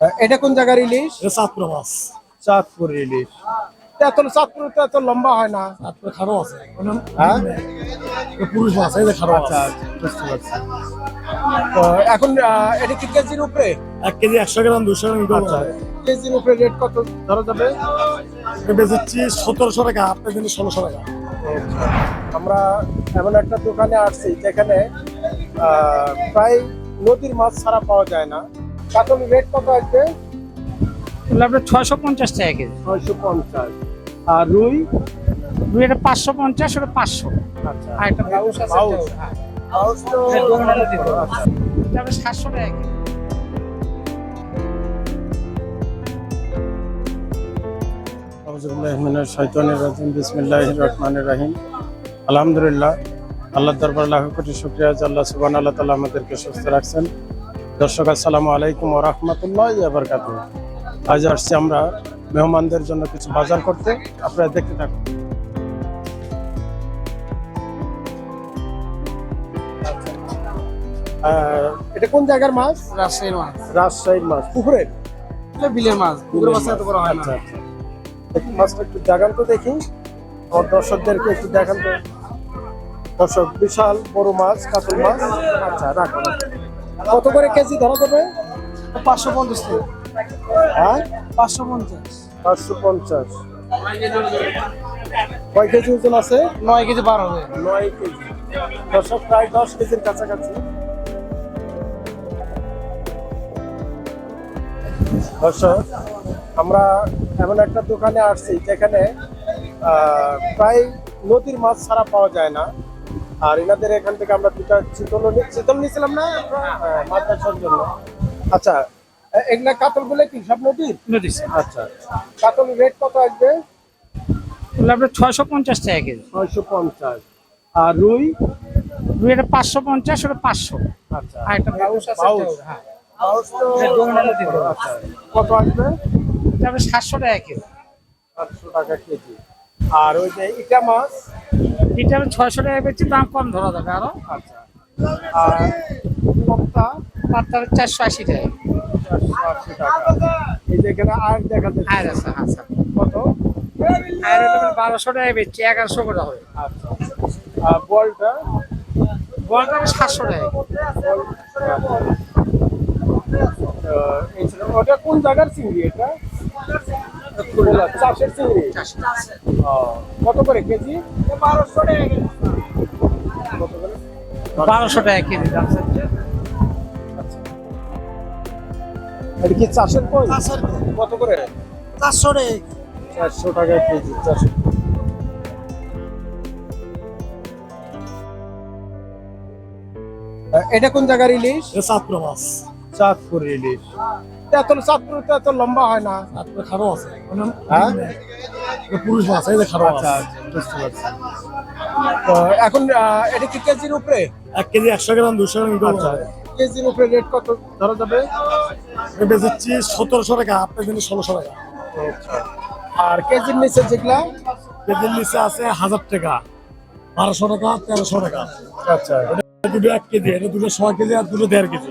এটা কোন জায়গার ইলিশ? এটা চাঁদপুর মাছ। চাঁদপুর ইলিশ। এত চাঁদপুর তো এত লম্বা হয় না। চাঁদপুরে খারো আছে। হ্যাঁ? পুরুষ মাছ এই যে খারো আচ্ছা আছে আচ্ছা, বুঝতে পারছি। তো এখন এটা কি কেজির উপরে? এক কেজি একশো গ্রাম দুশো গ্রাম আচ্ছা কেজির উপরে রেট কত ধরা যাবে? বেচেছি সতেরোশো টাকা আপনার জন্য ষোলোশো টাকা। আমরা এমন একটা দোকানে আসছি যেখানে আহ, প্রায় নদীর মাছ ছাড়া পাওয়া যায় না। কাতল রেট কত তাহলে আপনার ছয়শো পঞ্চাশ টাকা কেজি। ছয়শো পঞ্চাশ। আর রুই? দুই এটা পাঁচশো পঞ্চাশ ওটা পাঁচশো। আচ্ছা। আর একটা আছে হ্যাঁ। হ্যাঁ। আচ্ছা। এটা আপনার সাতশো টাকা কেজি। রাহিম। আলহামদুলিল্লাহ আল্লাহ দরবার লাখ কোটি শুক্রিয়া আল্লাহ সুবান আল্লাহ তালা আমাদেরকে সুস্থ রাখছেন। দর্শক আসসালামু আলাইকুম ও রহমতুল্লাহ আবরকাত আজ আসছি আমরা মেহমানদের জন্য কিছু বাজার করতে। আপনারা দেখতে থাকুন। এটা কোন জায়গার মাছ? রাজশাহীর মাছ। রাজশাহীর মাছ। পুকুরের এটা বিলের মাছ। পুকুরের মাছ। এত বড় হয় না। আচ্ছা, আচ্ছা। একটু মাছটা একটু দেখান তো দেখি। আমার দর্শকদেরকে একটু দেখান তো। দর্শক বিশাল বড় মাছ কাতল মাছ। আচ্ছা রাখো। কত করে কেজি ধরা যাবে? পাঁচশো পঞ্চাশ হ্যাঁ? পাঁচশো পঞ্চাশ। পাঁচশো পঞ্চাশ। কয় কেজি ওজন আছে? নয় কেজি বার হবে নয় কেজি। দর্শক প্রায় দশ কেজির কাছাকাছি। দর্শক আমরা এমন একটা দোকানে আসছি যেখানে প্রায় নদীর মাছ ছাড়া পাওয়া যায় না। আর এনাদের এখান থেকে আমরা দুটা চিতল চিতল নিয়েছিলাম না? হ্যাঁ, মাছ জন্য। আচ্ছা এগুলা কাতলগুলো কি সব নদীর? নদী আচ্ছা কাতল রেট কত আসবে? আপনার ছয়শো পঞ্চাশ টাকা কেজি। ছয়শো পঞ্চাশ। আর রুই? দুই এটা পাঁচশো পঞ্চাশ ওটা পাঁচশো। আচ্ছা। আর একটা বাউস আছে হ্যাঁ। আচ্ছা কত আসবে? সাতশো টাকা কেজি। সাতশো টাকা কেজি। আর ওই যে ইটা মাছ? আমি ছয়শো টাকা বেচছি দাম কম ধরা যাবে আরও। আচ্ছা। আর কপ্তা? চারশো আশি টাকা চারশো আশি টাকা। এই যে এখানে আর দেখা যাচ্ছে। আর আছে আচ্ছা কত? আর বারোশো টাকা বেচছি এগারোশো করে হবে। আচ্ছা আর বলটা? সাতশো টাকা। ওটা কোন জায়গার চিংড়ি এটা? চাষের চিংড়ি। কত করে কেজি? বারোশো টাকা বারোশো টাকা কেজি দাম এটা কি চাষের কই? কত করে? চারশো টাকা চারশো টাকা কেজি চারশো। এটা কোন জায়গার ইলিশ? এটা চাঁদপুর মাছ চাঁদপুর ইলিশ এত চাঁদপুর তো এত লম্বা হয় না। চাঁদপুরে খারো আছে। হ্যাঁ? পুরুষ মাছ এই যে খারো আচ্ছা আছে। আচ্ছা, বুঝতে পারছি। তো এখন এটা কি কেজির উপরে? এক কেজি একশো গ্রাম দুশো গ্রাম আচ্ছা। কেজির উপরে রেট কত ধরা যাবে? বেচেছি সতেরোশো টাকা আপনার জন্য ষোলোশো টাকা। আর কেজির নিচে যেগুলা? কেজির নিচে আছে হাজার টাকা বারোশো টাকা তেরোশো টাকা। আচ্ছা। দুটো এক কেজি এটা দুটো ছয় কেজি আর দুটো দেড় কেজি।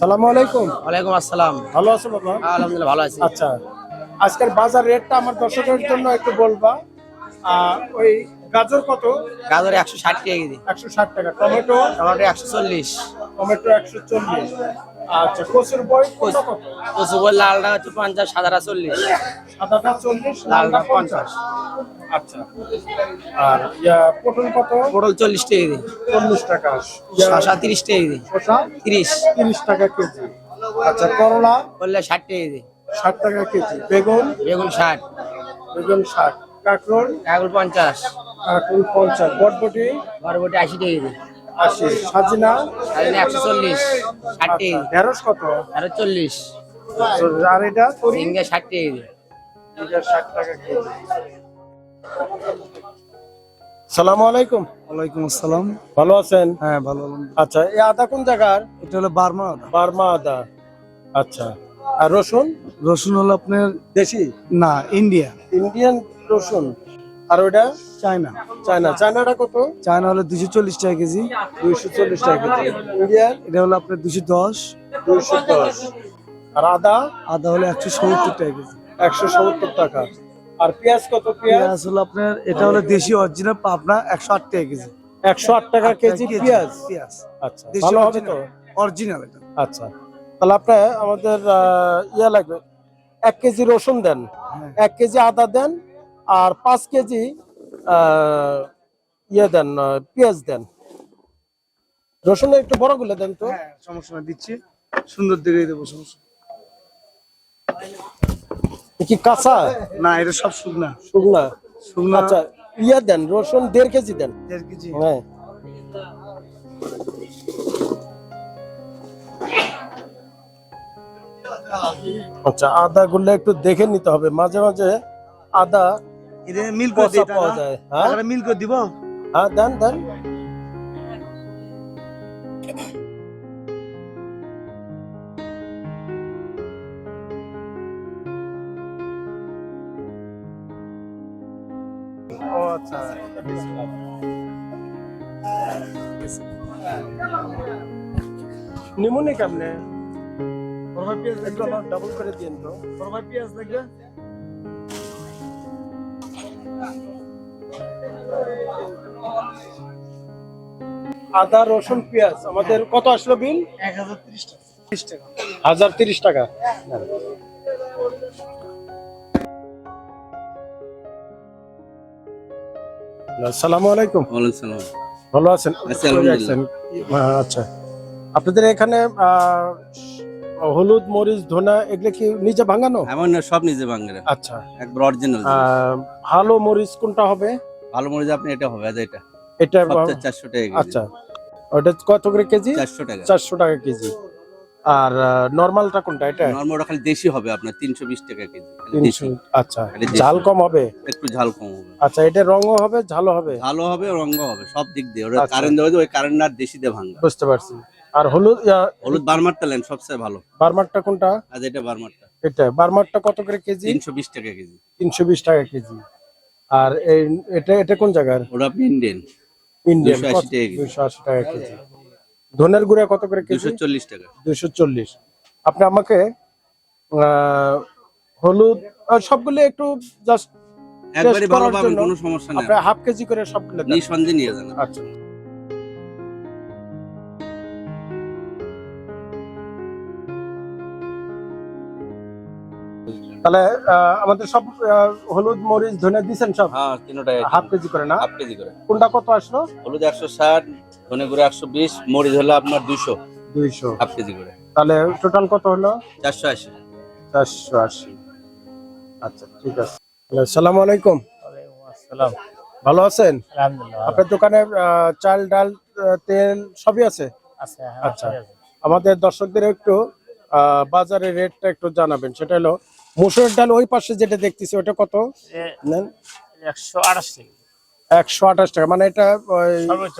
সালামু আলাইকুম। ওয়ালাইকুম আসসালাম। ভালো আছো বাবা? আলহামদুলিল্লাহ ভালো আছি। আচ্ছা আজকের বাজার রেটটা আমার দর্শকের জন্য একটু বলবা। আহ, ওই গাজর কত? গাজর একশো ষাট টাকা কেজি। একশো ষাট টাকা টমেটো? টমেটো একশো চল্লিশ। টমেটো একশো চল্লিশ। আচ্ছা কচুর কত? লালটা হচ্ছে পঞ্চাশ সাদাটা চল্লিশ। সাদাটা চল্লিশ লালটা পঞ্চাশ। আচ্ছা। আর ইয়া পটল কত? পটল চল্লিশ টাকা কেজি। চল্লিশ টাকা। শশা তিরিশ টাকা তিরিশ। তিরিশ টাকা কেজি। আচ্ছা করলা? করলে ষাট টাকা কেজি। ষাট টাকা কেজি। বেগুন? বেগুন ষাট। বেগুন ষাট। কাঁকরোল? কাকুল পঞ্চাশ। কাঁকরোল পঞ্চাশ। বটবটি বরবটি আশি টাকা কেজি। আশি। সাজিনা? সাজিনা একশো চল্লিশ। ষাট টাকা কেজি ঢেঁড়স কত? আরও চল্লিশ। আর এটা ঝিঙ্গা ষাট টাকা এটা ষাট টাকা কেজি। সালামু আলাইকুম। ওয়ালাইকুম আসসালাম। ভালো আছেন? হ্যাঁ ভালো আচ্ছা এই আদা কোন জায়গার? এটা হলো বার্মা আদা। বার্মা আদা। আচ্ছা আর রসুন? রসুন হলো আপনার দেশি? না ইন্ডিয়া ইন্ডিয়ান রসুন। আর ওটা চায়না। চায়না। চায়নাটা কত? চায়না হলো দুশো চল্লিশ টাকা কেজি। দুইশো চল্লিশ টাকা কেজি। ইন্ডিয়ান এটা হলো আপনার দুশো দশ। দুইশো দশ। আর আদা? আদা হলো একশো সত্তর টাকা কেজি। একশো সত্তর টাকা। আর পেঁয়াজ কত পেঁয়াজ? হলো আপনার এটা হলো দেশি অরিজিনাল পাবনা একশো আট টাকা কেজি। একশো আট টাকা কেজি পেঁয়াজ? পেঁয়াজ। আচ্ছা দেশি তো? অরিজিনাল এটা। আচ্ছা তাহলে আপনার আমাদের ইয়া লাগবে এক কেজি রসুন দেন। হ্যাঁ। এক কেজি আদা দেন আর পাঁচ কেজি ইয়ে দেন পেঁয়াজ দেন। রসুন একটু বড়গুলো দেন তো। হ্যাঁ সমস্যা দিচ্ছি। সুন্দর দেখে দেবো সমস্যা কি কাঁচা? না এটা সব শুকনা। শুকনা? শুকনা। আচ্ছা ইয়ে দেন রসুন দেড় কেজি দেন। দেড় কেজি। হ্যাঁ। আচ্ছা আদা গুলো একটু দেখে নিতে হবে। মাঝে মাঝে আদা এটা মিল করে পচা দিই পাওয়া যায় হ্যাঁ টাকাটা মিল করে দিব হ্যাঁ দেন দেন ও আচ্ছা নিমুনি কেমনে একটু আমার ডাবল করে দিন তো পেঁয়াজ লাগবে আদা রসুন পেঁয়াজ। আমাদের কত আসলো বিল? এক হাজার ত্রিশ টাকা। হাজার তিরিশ টাকা আসসালামু আলাইকুম ভালো আছেন? আচ্ছা। আপনাদের এখানে আহ, হলুদ মরিচ ধনা এগুলো কি নিজে ভাঙানো? এমন না সব নিজে বাংলা আচ্ছা। একবার অরিজিনাল ভালো মরিচ কোনটা হবে? ভালো মরিচ আপনি এটা হবে এটা। এটা সবচেয়ে চারশো টাকা কেজি। আচ্ছা। ওটা কত করে কেজি? চারশো টাকা। চারশো টাকা কেজি। আর নর্মালটা কোনটা এটা? নর্মাল খালি দেশি হবে আপনার তিনশো বিশ টাকা কেজি। খালি তিনশো দেশি আচ্ছা এটা ঝাল কম হবে? একটু ঝাল কম হবে। আচ্ছা এটা রঙও হবে ঝালও হবে? ভালো হবে রঙ হবে সব দিক দিয়ে। আচ্ছা। কারেন্ট দেওয়া ওই কারেন্ট আর দেশি দিয়ে ভাঙা। বুঝতে পারছি। আর হলুদ হলুদ বারমারটা নেন সবচেয়ে ভালো। বার্মারটা কোনটা? এটা বারমারটা। এটা বার্মারটা কত করে কেজি? তিনশো বিশ টাকা কেজি। তিনশো বিশ টাকা কেজি। আর এই এটা এটা কোন জায়গার? ওটা ইন্ডিয়ান। ইন্ডিয়ান 280 টাকা কেজি। আশি টাকা কেজি। ধনের গুঁড়া কত করে কেজি? টাকা। দুইশো চল্লিশ। আপনি আমাকে হলুদ সবগুলো একটু জাস্ট একবারই ভালো পাবেন কোনো সমস্যা নেই হাফ কেজি করে সবগুলো। নিঃসন্দেহে নিয়ে যান আচ্ছা। তাহলে আহ, আমাদের সব আহ, হলুদ মরিচ ধনে দিছেন সব? হ্যাঁ তিনটা হাফ কেজি করে না? হাফ কেজি করে। কোনটা কত আসলো? হলুদ একশো ষাট ধনে গুঁড়ো একশো বিশ মরিচ হলো আপনার দুইশো। দুইশো। হাফ কেজি করে। তাহলে টোটাল কত হলো? চারশো আশি। চারশো আশি। আচ্ছা ঠিক আছে। আসসালামু আলাইকুম। আসসালাম। ভালো আছেন? আপনার দোকানে আহ, চাল ডাল তেল সবই আছে? আচ্ছা। আমাদের দর্শকদের একটু আহ, বাজারের রেটটা একটু জানাবেন। সেটা হলো মুসুরের ডাল ওই পাশে যেটা দেখতেছি ওটা কত? নেন। একশো আঠাশ টাকা। একশো আঠাশ টাকা মানে এটা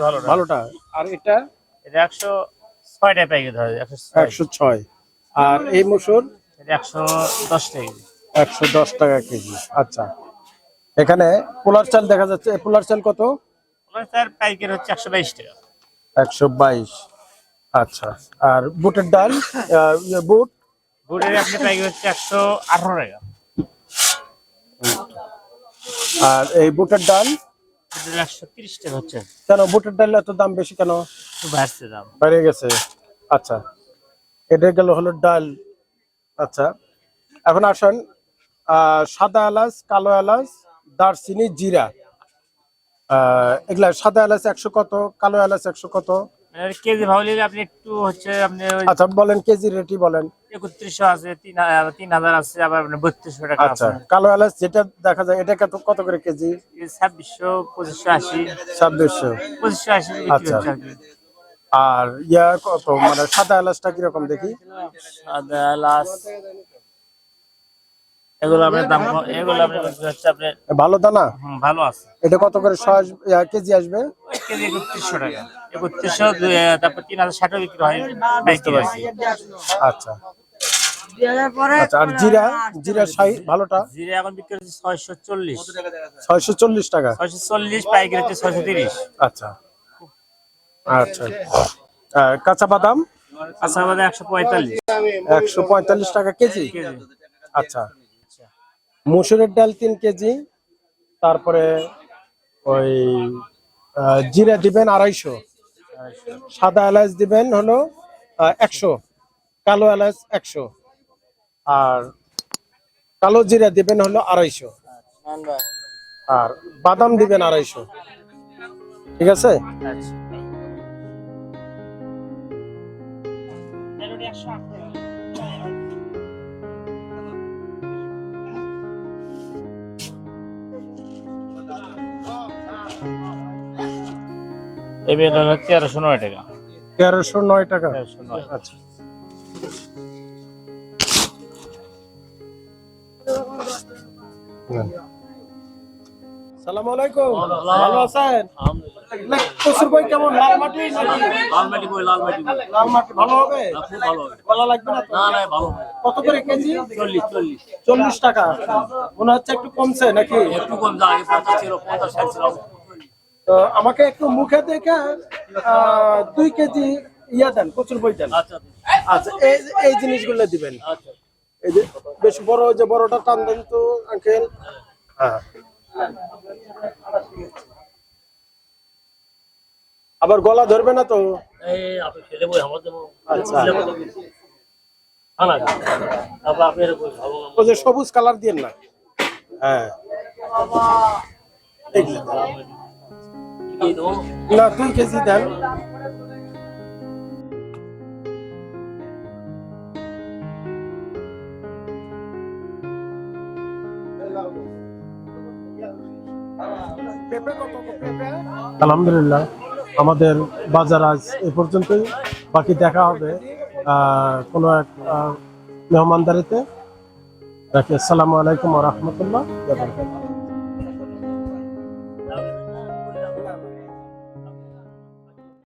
ভালো ভালোটা। আর এটা? এটা একশো ছয় টাকা প্যাকেট হয় একশো ছয়। আর এই মুসুর? একশো দশ টাকা একশো দশ টাকা কেজি আচ্ছা। এখানে পোলার চাল দেখা যাচ্ছে পোলার চাল কত? হচ্ছে একশো বাইশ টাকা। একশো বাইশ আচ্ছা। আর বুটের ডাল বুট? বুটের আপনি হচ্ছে একশো আঠারো টাকা। আর এই বুটের ডাল? একশো তিরিশ টাকা হচ্ছে। কেন বুটের ডাল এত দাম বেশি কেন? বাড়ছে দাম। বেড়ে গেছে। আচ্ছা এটা গেল হলো ডাল। আচ্ছা এখন আসেন সাদা এলাচ কালো এলাচ দারচিনি জিরা। এগুলা সাদা এলাচ একশো কত কালো এলাচ একশো কত? কেজি ভাবলে আপনি একটু হচ্ছে আপনি ওই আচ্ছা বলেন কেজি রেটই বলেন। একত্রিশশো আছে তিন হা- তিন হাজার আছে আবার আপনার বত্রিশশো টাকা আচ্ছা কালো এলাচ যেটা দেখা যায় এটা কত কত করে কেজি? এই ছাব্বিশশো পঁচিশশো আশি। ছাব্বিশশো। পঁচিশশো আশি বিক্রি আচ্ছা। আর কি। আর ইয়া কত মানে সাদা এলাচটা কীরকম দেখি? সাদা এলাচ এগুলো আপনার দাম এগুলো আপনার হচ্ছে আপনার ভালো দানা হুম, ভালো আছে। এটা কত করে? শ কেজি আসবে? কেজি একত্রিশশো টাকা। একত্রিশশো তারপর তিন হাজার ষাটও বিক্রি হয়। বুঝতে পারছি আচ্ছা। আচ্ছা আর জিরা? জিরা ভালোটা? জিরে এখন বিক্রি হচ্ছে ছয়শো চল্লিশ। ছয়শো চল্লিশ টাকা? ছয়শো চল্লিশ পাইকারি হচ্ছে ছয়শো তিরিশ। আচ্ছা। আচ্ছা। কাঁচা বাদাম? আচ্ছা আমাদের একশো পঁয়তাল্লিশ। একশো পঁয়তাল্লিশ টাকা কেজি। আচ্ছা। মসুরের ডাল তিন কেজি, তারপরে ওই জিরা দিবেন আড়াইশো। সাদা এলাচ দিবেন হলো একশো। কালো এলাচ একশো। আর কালো জিরা দিবেন হলো আড়াইশো। আর বাদাম দিবেন আড়াইশো। ঠিক আছে? আচ্ছা। এই বেতন হচ্ছে তেরোশো নয় টাকা। তেরোশো নয় টাকা? তেরোশো নয়। আচ্ছা। সালাম আলাইকুম ভালো আছেন? বই কেমন লাল মাটি লাল মাটি বই লাল মাটি লাল মাটি ভালো হবে? খুব ভালো হবে। ভালো লাগবে না না না ভালো কত করে কেজি? চল্লিশ চল্লিশ। চল্লিশ টাকা। মনে হচ্ছে একটু কমছে নাকি? একটু কম আগে পঞ্চাশ ছিল পঞ্চাশ ষাট ছিল। তো আমাকে একটু মুখে দেখে দুই কেজি ইয়া দেন কচুর বই দেন। আচ্ছা আচ্ছা। এই এই জিনিসগুলো দিবেন। আচ্ছা। এই যে বেশ বড় যে বড়টা টান দেন তো আঙ্কেল। হ্যাঁ। আবার গলা ধরবে না তো? আচ্ছা। হ্যাঁ সবুজ কালার দিয়ে না? হ্যাঁ। কি দেবো কেজি দেন আলহামদুলিল্লাহ, আমাদের বাজার আজ এ পর্যন্তই। বাকি দেখা হবে কোনো এক মেহমানদারিতে। রাখি, আসসালামু আলাইকুম রহমতুল্লাহ